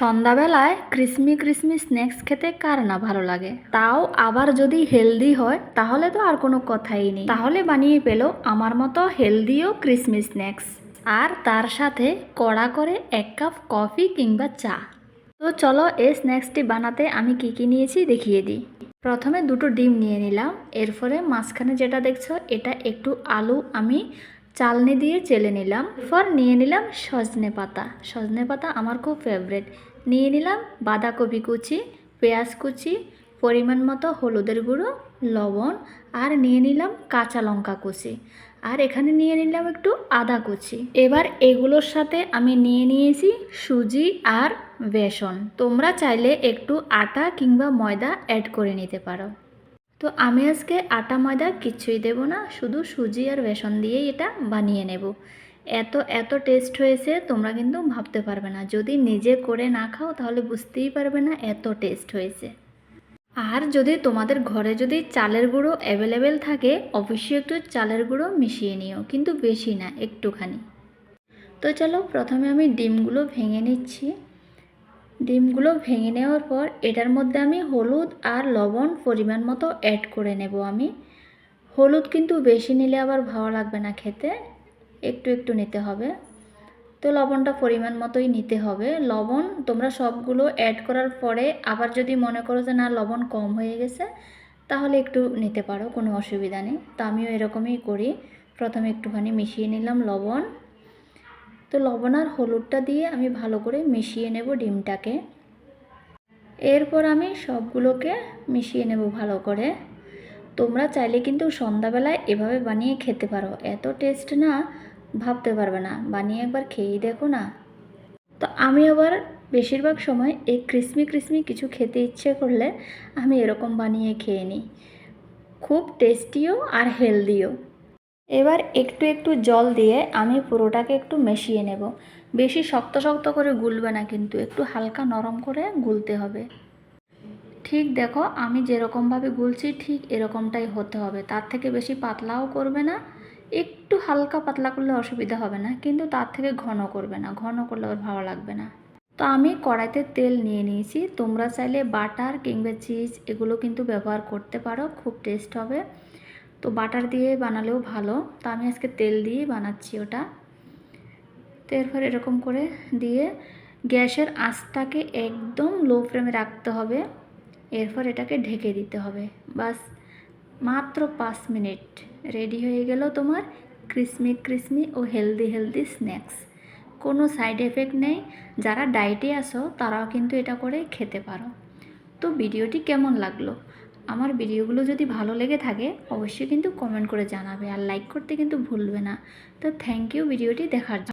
সন্ধ্যাবেলায় ক্রিসমি ক্রিসমি স্ন্যাক্স খেতে কার না ভালো লাগে? তাও আবার যদি হেলদি হয়, তাহলে তো আর কোনো কথাই নেই। তাহলে বানিয়ে পেল আমার মতো হেলদিও ক্রিসমি স্ন্যাক্স। আর তার সাথে কড়া করে এক কাপ কফি কিংবা চা। তো চলো এই স্ন্যাক্সটি বানাতে আমি কি কি নিয়েছি দেখিয়ে দিই। প্রথমে দুটো ডিম নিয়ে নিলাম। এরপরে মাঝখানে যেটা দেখছ, এটা একটু আলু আমি চালনি দিয়ে চেলে নিলাম। এরপর নিয়ে নিলাম সজনে পাতা। সজনে পাতা আমার খুব ফেভারেট নিয়ে নিলাম বাঁধাকপি কুচি, পেঁয়াজ কুচি, পরিমাণ মতো হলুদের গুঁড়ো, লবণ আর নিয়ে নিলাম কাঁচা লঙ্কা কুচি। আর এখানে নিয়ে নিলাম একটু আদা কুচি। এবার এগুলোর সাথে আমি নিয়ে নিয়েছি সুজি আর বেসন। তোমরা চাইলে একটু আটা কিংবা ময়দা অ্যাড করে নিতে পারো। তো আমি আজকে আটা ময়দা কিচ্ছুই দেব না, শুধু সুজি আর বেসন দিয়েই এটা বানিয়ে নেব। এত এত টেস্ট হয়েছে, তোমরা কিন্তু ভাবতে পারবে না। যদি নিজে করে না খাও, তাহলে বুঝতেই পারবে না এত টেস্ট হয়েছে। আর যদি তোমাদের ঘরে যদি চালের গুঁড়ো অ্যাভেলেবেল থাকে, অবশ্যই একটু চালের গুঁড়ো মিশিয়ে নিও, কিন্তু বেশি না, একটুখানি। তো চলো, প্রথমে আমি ডিমগুলো ভেঙে নিচ্ছি। ডিমগুলো ভেঙে নেওয়ার পর এটার মধ্যে আমি হলুদ আর লবণ পরিমাণ মতো অ্যাড করে নেব আমি। হলুদ কিন্তু বেশি নিলে আবার ভালো লাগবে না খেতে, একটু একটু নিতে হবে। তো লবণটা পরিমাণ মতোই নিতে হবে। লবণ তোমরা সবগুলো অ্যাড করার পরে আবার যদি মনে করো যে না, লবণ কম হয়ে গেছে, তাহলে একটু নিতে পারো, কোনো অসুবিধা নেই। তো আমিও এরকমই করি। প্রথমে একটুখানি মিশিয়ে নিলাম লবণ। তো লবণ আর হলুদটা দিয়ে আমি ভালো করে মিশিয়ে নেব ডিমটাকে। এরপর আমি সবগুলোকে মিশিয়ে নেব ভালো করে। তোমরা চাইলে কিন্তু সন্ধ্যাবেলায় এভাবে বানিয়ে খেতে পারো। এত টেস্ট না, ভাবতে পারবে না। বানিয়ে একবার খেয়েই দেখো না। তো আমি আবার বেশিরভাগ সময় এই ক্রিসমি ক্রিসমি কিছু খেতে ইচ্ছে করলে আমি এরকম বানিয়ে খেয়ে নিই। খুব টেস্টিও আর হেলদিও। এবার একটু একটু জল দিয়ে আমি পুরোটাকে একটু মিশিয়ে নেব। বেশি শক্ত শক্ত করে গুলবে না কিন্তু একটু হালকা নরম করে গুলতে হবে। ঠিক দেখো, আমি যেরকমভাবে গুলছি ঠিক এরকমটাই হতে হবে। তার থেকে বেশি পাতলাও করবে না, একটু হালকা পাতলা করলে অসুবিধা হবে না, কিন্তু তার থেকে ঘন করবে না, ঘন করলে ওর ভালো লাগবে না। তো আমি কড়াইতে তেল নিয়ে নিয়েছি। তোমরা চাইলে বাটার কিংবা চিজ এগুলো কিন্তু ব্যবহার করতে পারো, খুব টেস্ট হবে। তো বাটার দিয়ে বানালেও ভালো। তো আমি আজকে তেল দিয়ে বানাচ্ছি ওটা। তো এরপর এরকম করে দিয়ে গ্যাসের আঁচটাকে একদম লো ফ্লেমে রাখতে হবে। এরপর এটাকে ঢেকে দিতে হবে। বাস মাত্র পাঁচ মিনিট। রেডি হয়ে গেল তোমার ক্রিসমি ক্রিসমি ও হেলদি হেলদি স্ন্যাক্স। কোনো সাইড এফেক্ট নেই। যারা ডায়েটে আসো তারাও কিন্তু এটা করে খেতে পারো। তো ভিডিওটি কেমন লাগল? আমার ভিডিওগুলো যদি ভালো লেগে থাকে, অবশ্যই কিন্তু কমেন্ট করে জানাবে আর লাইক করতে কিন্তু ভুলবে না। তো থ্যাংক ইউ ভিডিওটি দেখার জন্য।